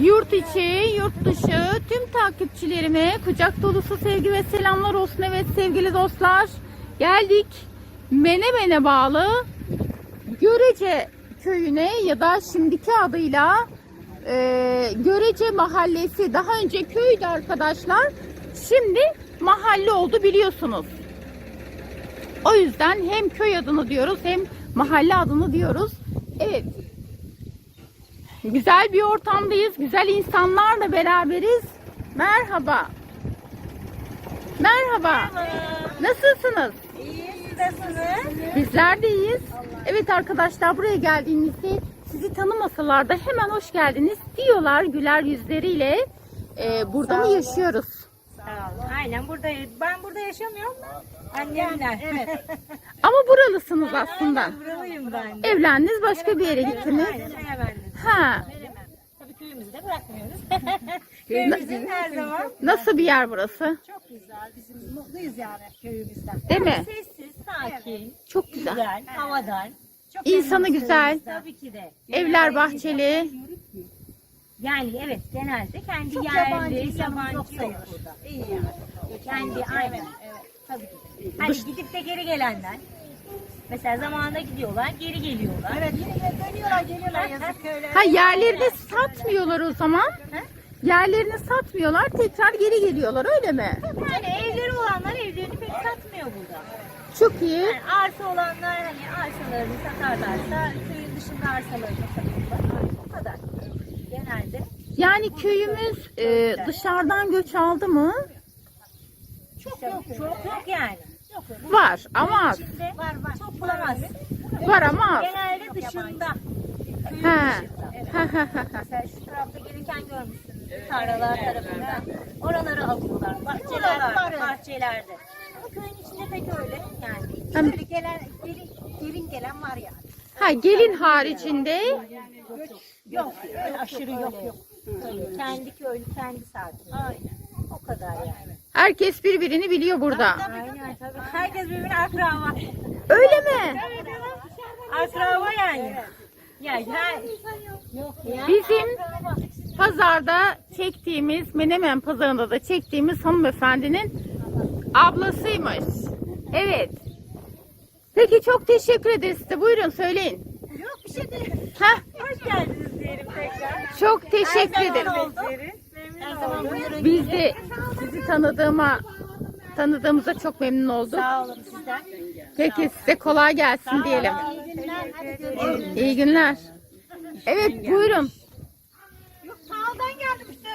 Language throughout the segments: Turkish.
Yurt içi, yurt dışı tüm takipçilerime kucak dolusu sevgi ve selamlar olsun. Evet sevgili dostlar geldik Menemen'e bağlı Görece köyüne ya da şimdiki adıyla e, Görece mahallesi daha önce köydü arkadaşlar. Şimdi mahalle oldu biliyorsunuz. O yüzden hem köy adını diyoruz hem mahalle adını diyoruz. Evet. Güzel bir ortamdayız. Güzel insanlarla beraberiz. Merhaba. Merhaba. Nasılsınız? İyi, siz nasılsınız? Bizler de iyiyiz. Evet arkadaşlar buraya geldiğinizde sizi tanımasalar da hemen hoş geldiniz diyorlar güler yüzleriyle. Ee, burada mı yaşıyoruz? Sağ olun. Aynen buradayız. Ben burada yaşamıyorum. Annemler. Evet. Ama buralısınız aslında. Buralıyım ben de. Evlendiniz başka bir yere gittiniz. Aynen. Ha. Tabii köyümüzü de bırakmıyoruz. Köyümüzün her zaman. Nasıl bir yer burası? Çok güzel. Bizim mutluyuz yani köyümüzden. Değil mi? Sessiz, sakin, Çok güzel. güzel, havadan. Çok İnsanı memnunuz güzel. köyümüzden. Tabii ki de. Evler bahçeli. Yani evet genelde kendi yerli, yabancı yok burada. İyi yani. Kendi aynen. Evet, tabii ki. Hani gidip de geri gelenler. Mesela zamanında gidiyorlar, geri geliyorlar. Evet, yine dönüyorlar, geliyorlar yazık köylere. Ha yerlerini satmıyorlar o zaman. Yerlerini satmıyorlar tekrar geri geliyorlar öyle mi? Yani evleri olanlar evlerini pek satmıyor burada. Çok iyi. Yani arsa olanlar hani arsalarını satarlarsa köyün dışında arsalarını satıyorlar. O kadar. Genelde. Yani köyümüz e, dışarıdan göç aldı mı? Çok yok. Çok yok yani. Var ama az. İçinde var var. Çok bulamazsın. Var ama az. Genelde dışında. Köyün Ha. dışında. Mesela şu tarafta gelirken görmüşsünüz. Tarlalar tarafından. Oraları alıyorlar. Bahçelerde. Bahçelerde. Ama köyün içinde pek öyle yani. Hem- Böyle gelen, gelin, gelin gelen var yani. Ha gelin haricinde Yok, öyle aşırı yok yok. Kendi köylü, kendi sakin. Aynen. O kadar yani. Herkes birbirini biliyor burada. Aynen tabii. Herkes birbirine akraba. Öyle mi? Akraba yani. Ya. Yok ya. Bizim pazarda çektiğimiz, Menemen pazarında da çektiğimiz hanımefendinin ablasıymış. Evet. Peki çok teşekkür ederiz size. Buyurun söyleyin. Yok bir şey değil. Heh, Hoş geldiniz diyelim tekrar. çok teşekkür Her zaman ederim. oldu. Biz de sizi tanıdığıma tanıdığımıza çok memnun olduk. Sağ olun sizden. Peki size kolay gelsin diyelim. İyi günler. Hadi görüşürüz. İyi günler. Evet buyurun. Yok sağdan geldim işte.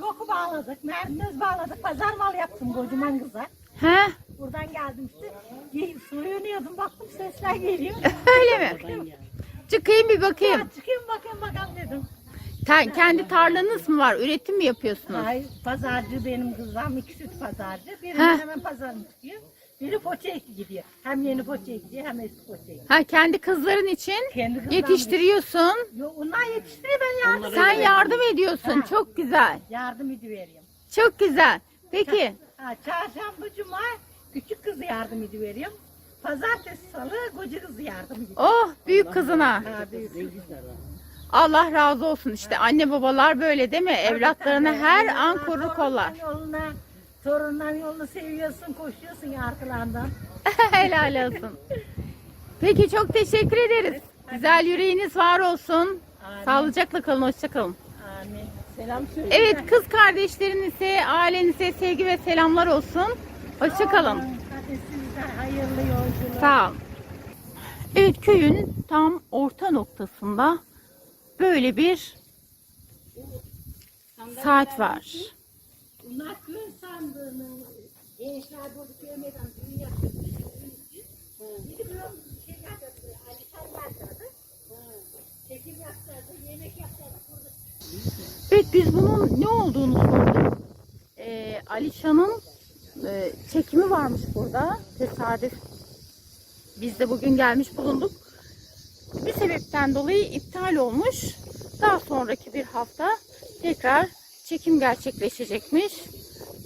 Loku bağladık, merkez bağladık. Pazar mal yaptım kocaman kıza. He? Buradan geldim işte. Ye- Soyunuyordum baktım sesler geliyor. Öyle mi? Çıkayım bir bakayım. Ya çıkayım bakayım bakalım dedim. Te- kendi tarlanız mı var? Üretim mi yapıyorsunuz? Hayır pazarcı benim kızım. iki süt pazarcı. Biri Heh. hemen pazarını tutuyor. Biri poçaya gidiyor. Hem yeni poçaya gidiyor hem eski poçaya gidiyor. Ha kendi kızların için Kendi kızlarım- yetiştiriyorsun. Yo, onlar yetiştiriyor ben yardım Sen ediyorum. yardım ediyorsun. Çok güzel. Yardım ediveriyorum. Çok güzel. Peki Ha, çarşamba, cuma küçük kızı yardım ediveriyorum. Pazartesi, salı koca kızı yardım ediyor. oh büyük kızına. Ha, büyük. Allah razı olsun işte anne babalar böyle değil mi? Evlatlarını her an korur kollar. Yoluna, torunların yolunu seviyorsun, koşuyorsun ya arkalarından. Helal olsun. Peki çok teşekkür ederiz. Güzel yüreğiniz var olsun. Sağlıcakla kalın, hoşça kalın. Amin. Selam söyle. Evet kız kardeşlerinize, ailenize sevgi ve selamlar olsun. Hoşça kalın. Hadi size hayırlı yolculuk. Sağ ol. Evet köyün tam orta noktasında böyle bir saat var. Evet biz bunun ne olduğunu sorduk. Ee, Alişan'ın e, çekimi varmış burada. Tesadüf. Biz de bugün gelmiş bulunduk. Sebepten dolayı iptal olmuş. Daha sonraki bir hafta tekrar çekim gerçekleşecekmiş.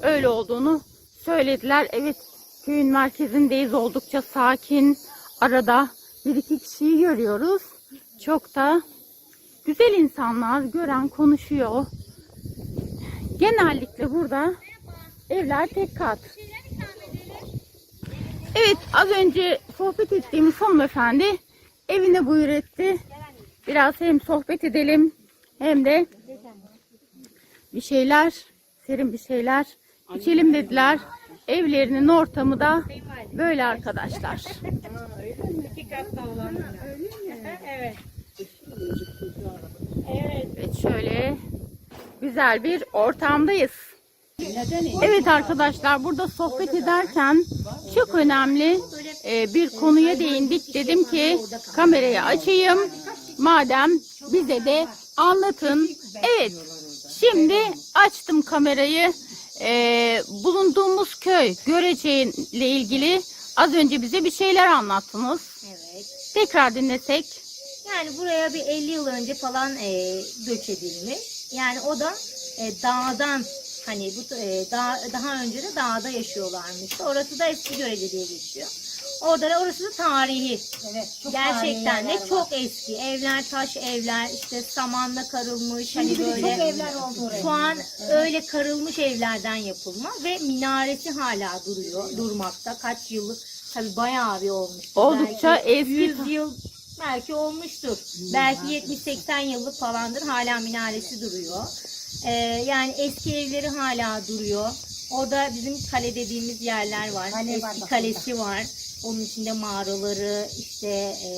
Öyle olduğunu söylediler. Evet köyün merkezindeyiz. Oldukça sakin. Arada bir iki kişiyi görüyoruz. Çok da Güzel insanlar gören konuşuyor. Genellikle burada evler tek kat. Evet az önce sohbet ettiğimiz hanımefendi evine buyur etti. Biraz hem sohbet edelim hem de bir şeyler, serin bir şeyler içelim dediler. Evlerinin ortamı da böyle arkadaşlar. Evet şöyle güzel bir ortamdayız. Evet arkadaşlar burada sohbet ederken çok önemli e, bir konuya değindik. Dedim ki kamerayı açayım. Madem bize de anlatın. Evet şimdi açtım kamerayı. E, bulunduğumuz köy Görece ile ilgili az önce bize bir şeyler anlattınız. Evet. Tekrar dinlesek. Yani buraya bir 50 yıl önce falan e, göç edilmiş. Yani o da e, dağdan hani bu e, dağ, daha önce de dağda yaşıyorlarmış. Orası da eski görece diye geçiyor. Orada da orası da tarihi. Evet. Çok Gerçekten de çok var. eski. Evler taş evler işte samanla karılmış hani Şimdi de böyle. çok evler oldu oraya. Şu an öyle karılmış evlerden yapılma ve minaresi hala duruyor, durmakta. Kaç yıllık, tabii bayağı bir olmuştur. Oldukça belki eski. 100 yıl belki olmuştur. Belki 70-80 yıllık falandır. Hala minaresi duruyor. Ee, yani eski evleri hala duruyor. Orada bizim kale dediğimiz yerler var. Kale var eski bak kalesi var. Onun içinde mağaraları, işte e,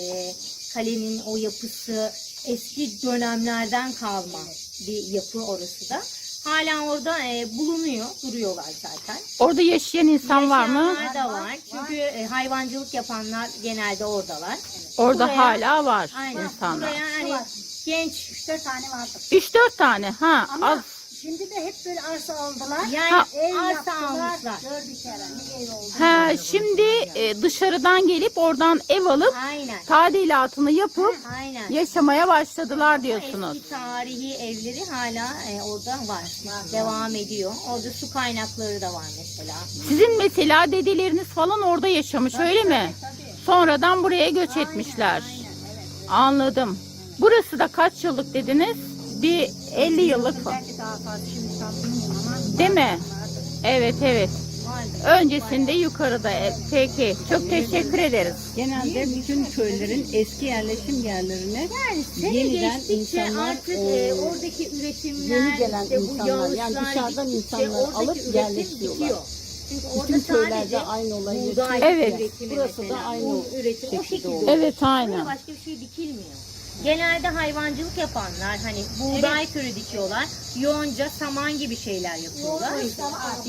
kalenin o yapısı eski dönemlerden kalma bir yapı orası da. Hala orada e, bulunuyor, duruyorlar zaten. Orada yaşayan insan var mı? Yaşayanlar da var. Çünkü e, hayvancılık yapanlar genelde oradalar. Orada Buraya- hala var Aynen. insanlar. Buraya hani var. genç 3-4 tane vardı. 3-4 tane ha Ama az. Şimdi de hep böyle arsa aldılar. yani Ha. Ev arsa yaptılar. almışlar. Gördük herhalde ev oldu. Ha şimdi e, dışarıdan gelip oradan ev alıp Aynen. tadilatını yapıp Aynen. yaşamaya başladılar diyorsunuz. Eski tarihi evleri hala e, orada var. Devam ediyor. Orada su kaynakları da var mesela. Sizin mesela dedeleriniz falan orada yaşamış öyle mi? Sonradan buraya göç etmişler. Anladım. Burası da kaç yıllık dediniz? Bir 50 yıllık ama. Değil mi? Evet evet. Öncesinde yukarıda. E, Peki. Çok teşekkür ederiz. Genelde bütün köylerin eski yerleşim yerlerine Yani sene Yeniden geçtikçe insanlar, artık e, e, oradaki üretimler, yeni gelen işte bu insanlar, yağışlar yani dışarıdan gittikçe insanlar oradaki alıp üretim yerleştiriyorlar. bitiyor. Çünkü orada bütün köylerde sadece aynı olay buğday. Evet. üretimi Burası da mesela, aynı un üretimi o şekilde şekilde oluyor. oluyor. Evet Burada aynen. başka bir şey dikilmiyor. Genelde hayvancılık yapanlar hani buğday türü dikiyorlar. Yonca, saman gibi şeyler yapıyorlar.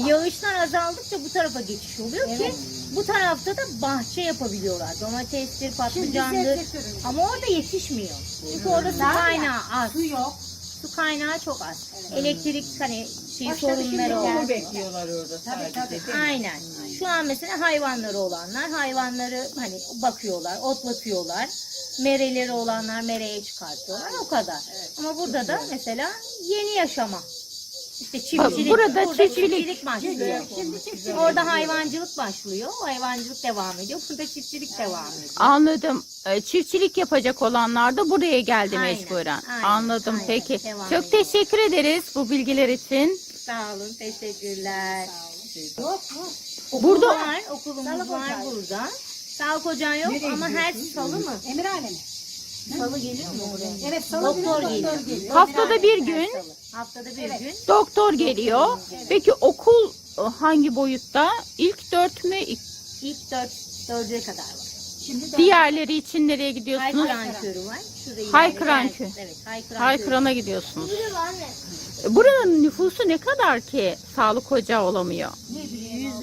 Yağışlar azaldıkça bu tarafa geçiş oluyor ki bu tarafta da bahçe yapabiliyorlar. Domatestir, patlıcandır. Ama orada yetişmiyor. Çünkü orada su kaynağı az. Su yok. Su kaynağı çok az. Elektrik hani şey Başladı şimdi sorunları var. bekliyorlar orada Tabii tabii. Aynen. Şu an mesela hayvanları olanlar hayvanları hani bakıyorlar, otlatıyorlar. Mereleri olanlar mereye çıkartıyorlar o kadar. Ama burada da mesela yeni yaşama. İşte çiftçilik. burada burada çiftçilik. başlıyor. Şimdi çiftçilik. Orada hayvancılık başlıyor. O hayvancılık devam ediyor. Burada çiftçilik devam ediyor. Anladım. E, Çiftçilik yapacak olanlar da buraya geldi Aynen, mecburen. aynen, Anladım aynen. peki. Devam Çok ediyor. teşekkür ederiz bu bilgiler için. Sağ olun. Teşekkürler. Yok yok. Burada var. Okulumuz Sağlık var ocağı. burada. Sağlık ocağı yok Nereye ama her gidiyorsun? salı mı? Emirhane mi? Salı geliyor mu buraya? Evet salı Doktor günü geliyor. doktor geliyor. haftada bir gün. Haftada bir gün. doktor geliyor. Peki okul e, hangi boyutta? İlk dört mü? İlk- İlk dört, dördüne kadar var. Şimdi de Diğerleri için nereye gidiyorsunuz? Haykıran körü var. Şurada Haykıran ileride Evet, Haykıran, Haykıran'a gidiyorsunuz. körü. Burada var ne? E, Buranın nüfusu ne kadar ki sağlık ocağı olamıyor?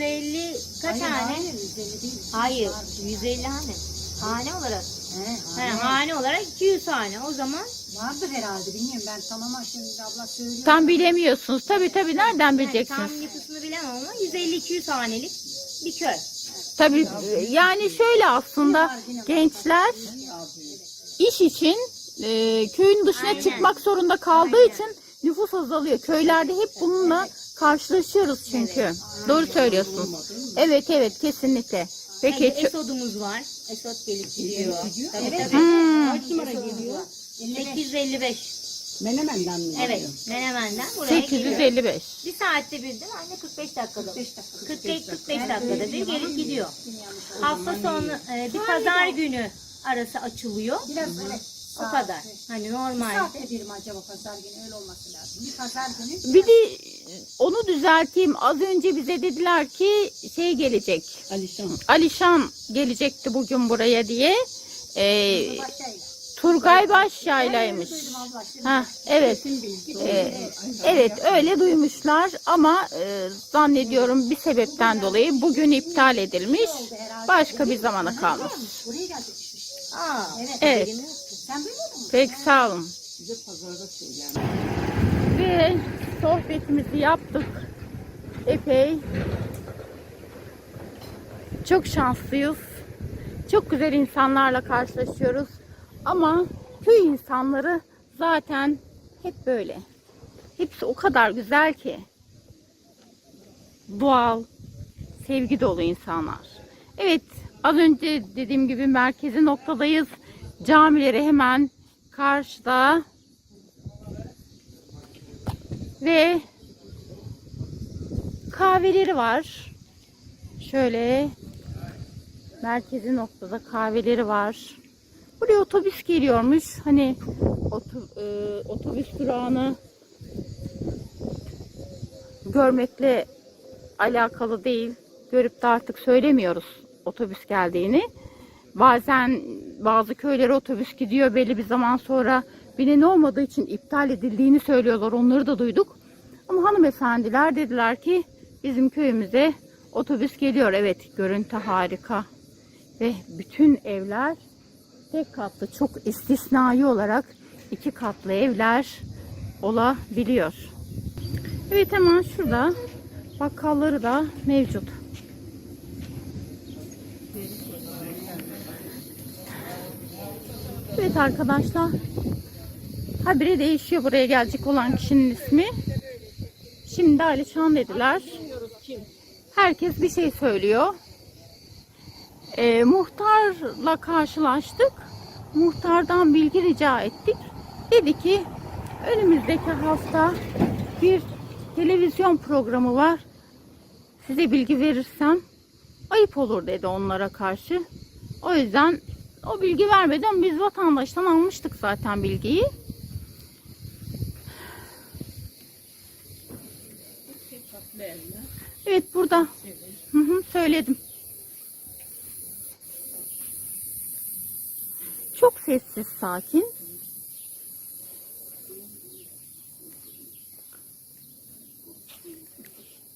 150 kaç Hayır, hane? hayır, 150 değil. Hayır, 150 hane. Hane olarak. He, He, hayır. hane olarak 200 hane. O zaman Vardır herhalde bilmiyorum ben tamam şimdi abla söylüyor. Tam bilemiyorsunuz. Tabii tabii nereden yani bileceksiniz? tam nüfusunu bilemem ama 150-200 hanelik bir köy. Tabii e, yani şöyle aslında gençler iş için e, köyün dışına Aynen. çıkmak zorunda kaldığı Aynen. için nüfus azalıyor. Köylerde hep bununla karşılaşıyoruz çünkü. Doğru söylüyorsunuz. Evet evet kesinlikle. Peki Peki, çö- Esod'umuz var. Esod gelip gidiyor. Tabii Evet. tabii. Hmm. Kaç numara geliyor? 855. Menemen'den mi? Evet. Menemen'den buraya geliyor. 855. Bir saatte bir değil mi? Anne 45 dakikada. 45 dakika. 45 45 dakikada bir gelip gidiyor. Hafta sonu e, bir pazar günü arası açılıyor. Biraz evet. O kadar. Hani normalde. Saatte bir mi acaba pazar günü öyle olması lazım. Bir pazar günü. Bir de onu düzelteyim. Az önce bize dediler ki şey gelecek. Alişan. Alişan gelecekti bugün buraya diye. Ee. Turgay Başyaylaymış. Ha evet. Ee, evet öyle duymuşlar ama e, zannediyorum bir sebepten dolayı bugün iptal edilmiş. Başka bir zamana kalmış. Evet. Peki sağ olun. Söyler. Ve sohbetimizi yaptık. Epey. Çok şanslıyız. Çok güzel insanlarla karşılaşıyoruz. Ama köy insanları zaten hep böyle. Hepsi o kadar güzel ki. Doğal, sevgi dolu insanlar. Evet, az önce dediğim gibi merkezi noktadayız. Camileri hemen karşıda. Ve kahveleri var. Şöyle merkezi noktada kahveleri var. Buraya otobüs geliyormuş. Hani e, otobüs durağını görmekle alakalı değil. Görüp de artık söylemiyoruz otobüs geldiğini. Bazen bazı köylere otobüs gidiyor belli bir zaman sonra binen olmadığı için iptal edildiğini söylüyorlar. Onları da duyduk. Ama hanımefendiler dediler ki bizim köyümüze otobüs geliyor. Evet görüntü harika. Ve bütün evler tek katlı çok istisnai olarak iki katlı evler olabiliyor. Evet hemen şurada bakkalları da mevcut. Evet arkadaşlar. Habire değişiyor buraya gelecek olan kişinin ismi. Şimdi Alişan dediler. Herkes bir şey söylüyor. Ee, muhtarla karşılaştık. Muhtardan bilgi rica ettik. Dedi ki önümüzdeki hafta bir televizyon programı var. Size bilgi verirsem ayıp olur dedi onlara karşı. O yüzden o bilgi vermeden biz vatandaştan almıştık zaten bilgiyi. Evet burada. Hı hı, söyledim. Çok sessiz, sakin.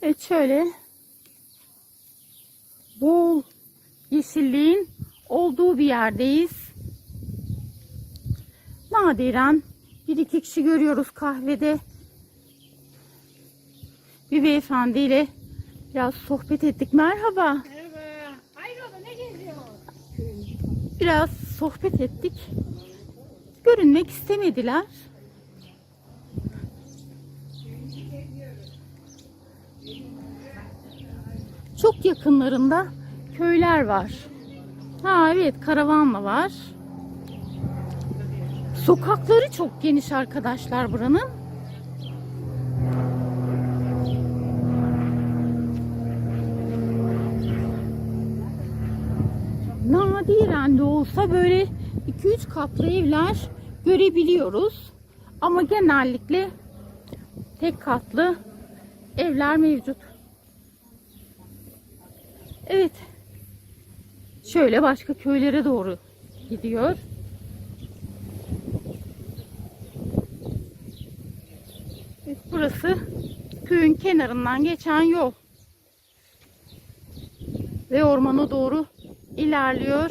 Evet şöyle bol yeşilliğin olduğu bir yerdeyiz. Nadiren bir iki kişi görüyoruz kahvede. Bir beyefendiyle biraz sohbet ettik. Merhaba. Merhaba. Hayrola ne geziyor? Biraz sohbet ettik. Görünmek istemediler. Çok yakınlarında köyler var. Ha evet karavanla var. Sokakları çok geniş arkadaşlar buranın. Nadiren de olsa böyle 2-3 katlı evler görebiliyoruz. Ama genellikle tek katlı evler mevcut. Evet. Şöyle başka köylere doğru gidiyor. Evet, burası köyün kenarından geçen yol. Ve ormana doğru ilerliyor.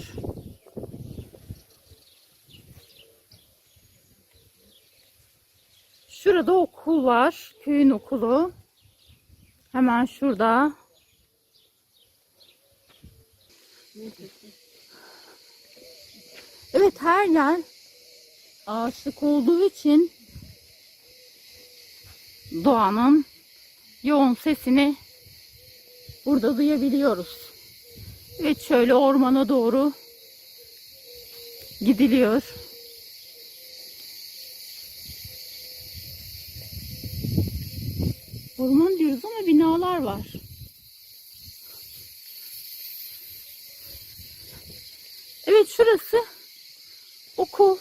Şurada okul var. Köyün okulu. Hemen şurada. Evet her yer ağaçlık olduğu için doğanın yoğun sesini burada duyabiliyoruz. Evet şöyle ormana doğru gidiliyor. Orman diyoruz ama binalar var. Evet şurası okul.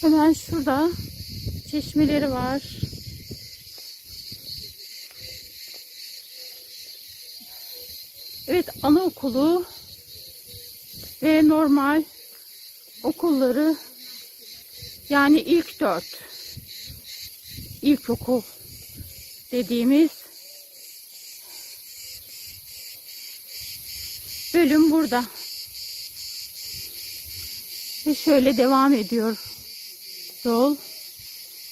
Hemen şurada çeşmeleri var. Evet anaokulu ve normal okulları yani ilk dört ilkokul dediğimiz bölüm burada. Ve şöyle devam ediyor yol.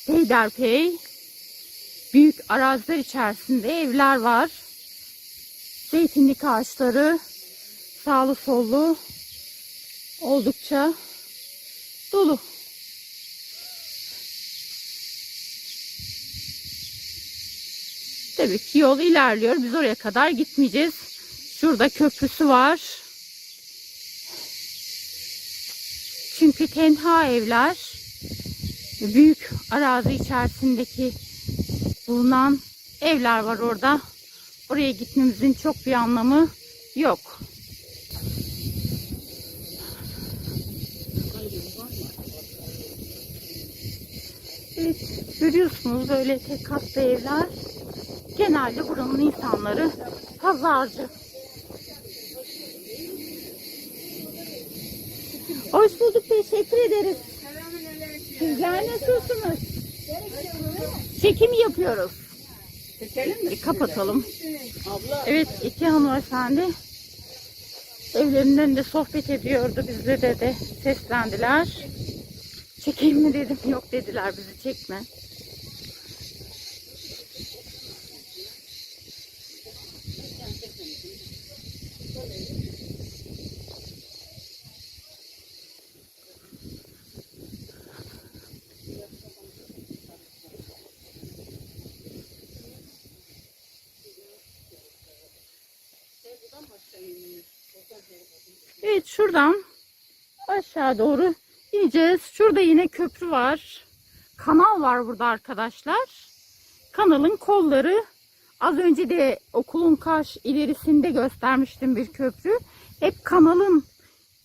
Peyderpey büyük araziler içerisinde evler var. Zeytinlik ağaçları sağlı sollu oldukça dolu. Tabii ki yol ilerliyor. Biz oraya kadar gitmeyeceğiz. Şurada köprüsü var. Çünkü tenha evler büyük arazi içerisindeki bulunan evler var orada. Oraya gitmemizin çok bir anlamı yok. Evet, görüyorsunuz böyle tek katlı evler. Genelde buranın insanları pazarcı. Hoş bulduk, teşekkür ederiz. Sizler nasılsınız? Çekim yapıyoruz. E, kapatalım. Evet, iki hanımefendi evlerinden de sohbet ediyordu. Bizle de, de seslendiler. Çekeyim mi dedim. Yok dediler bizi çekme. Evet şuradan aşağı doğru ineceğiz. Şurada yine köprü var. Kanal var burada arkadaşlar. Kanalın kolları az önce de okulun karşı ilerisinde göstermiştim bir köprü. Hep kanalın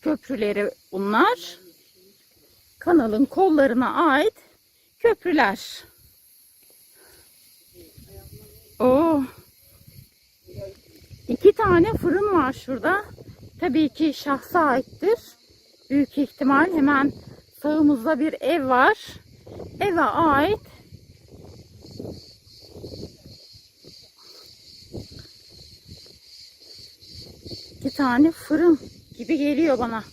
köprüleri bunlar. Kanalın kollarına ait köprüler. Oo. İki tane fırın var şurada. Tabii ki şahsa aittir. Büyük ihtimal hemen sağımızda bir ev var. Eve ait iki tane fırın gibi geliyor bana.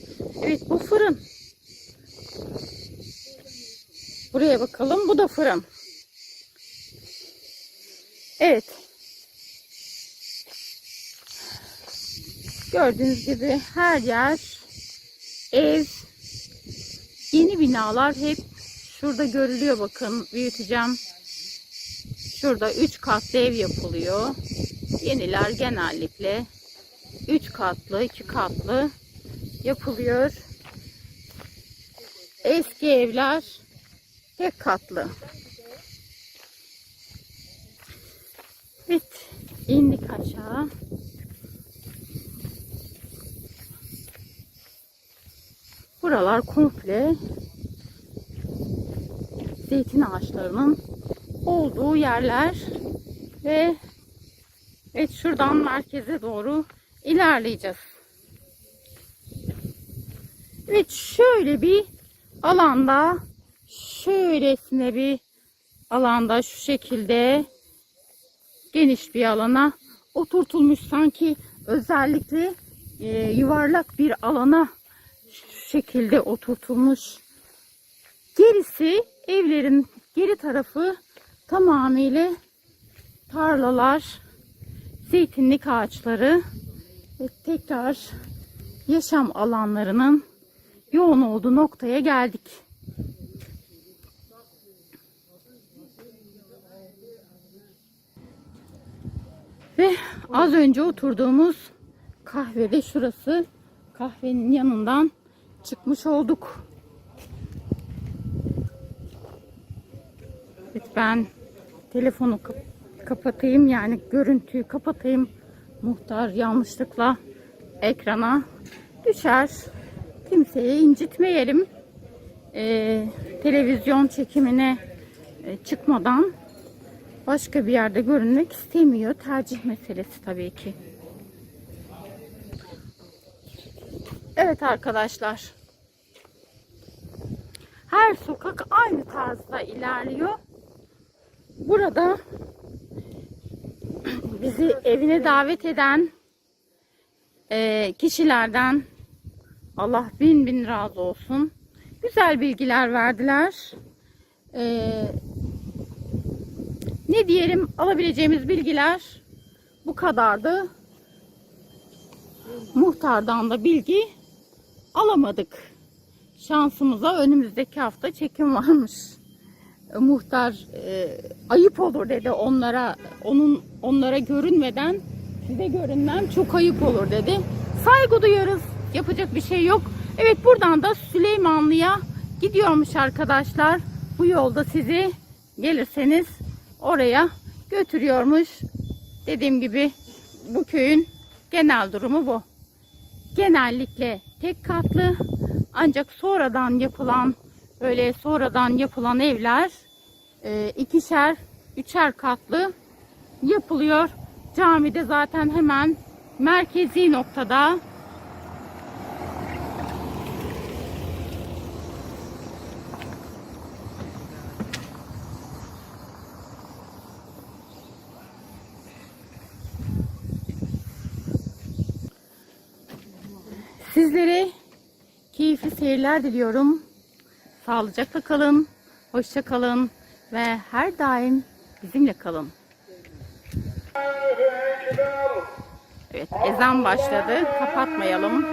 Evet bu fırın. Buraya bakalım. Bu da fırın. Evet. Gördüğünüz gibi her yer ev, yeni binalar hep şurada görülüyor bakın büyüteceğim. Şurada 3 katlı ev yapılıyor. Yeniler genellikle 3 katlı, 2 katlı yapılıyor. Eski evler tek katlı. Evet, indik aşağı. Buralar komple zeytin ağaçlarının olduğu yerler ve evet şuradan merkeze doğru ilerleyeceğiz. Evet şöyle bir alanda şöylesine bir alanda şu şekilde geniş bir alana oturtulmuş sanki özellikle e, yuvarlak bir alana şekilde oturtulmuş. Gerisi evlerin geri tarafı tamamıyla tarlalar, zeytinlik ağaçları ve tekrar yaşam alanlarının yoğun olduğu noktaya geldik. Ve az önce oturduğumuz kahvede şurası kahvenin yanından çıkmış olduk. Evet, ben telefonu kap- kapatayım yani görüntüyü kapatayım. Muhtar yanlışlıkla ekrana düşer. Kimseyi incitmeyelim. Ee, televizyon çekimine e, çıkmadan başka bir yerde görünmek istemiyor. Tercih meselesi tabii ki. Evet arkadaşlar. Her sokak aynı tarzda ilerliyor. Burada bizi evine davet eden e, kişilerden Allah bin bin razı olsun. Güzel bilgiler verdiler. E, ne diyelim alabileceğimiz bilgiler bu kadardı. Muhtardan da bilgi alamadık. Şansımıza önümüzdeki hafta çekim varmış. E, Muhtar e, ayıp olur dedi onlara onun onlara görünmeden size görünmem çok ayıp olur dedi. Saygı duyarız. Yapacak bir şey yok. Evet buradan da Süleymanlı'ya gidiyormuş arkadaşlar. Bu yolda sizi gelirseniz oraya götürüyormuş. Dediğim gibi bu köyün genel durumu bu. Genellikle tek katlı ancak sonradan yapılan böyle sonradan yapılan evler e, ikişer, üçer katlı yapılıyor. Camide zaten hemen merkezi noktada. Sizlere keyifli seyirler diliyorum. Sağlıcakla kalın, hoşça kalın ve her daim bizimle kalın. Evet, ezan başladı. Kapatmayalım.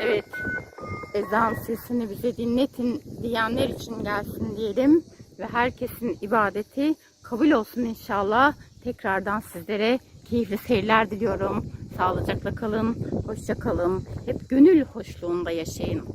Evet. Ezan sesini bize dinletin diyenler için gelsin diyelim ve herkesin ibadeti kabul olsun inşallah. Tekrardan sizlere keyifli seyirler diliyorum. Sağlıcakla kalın hoşça kalın. Hep gönül hoşluğunda yaşayın.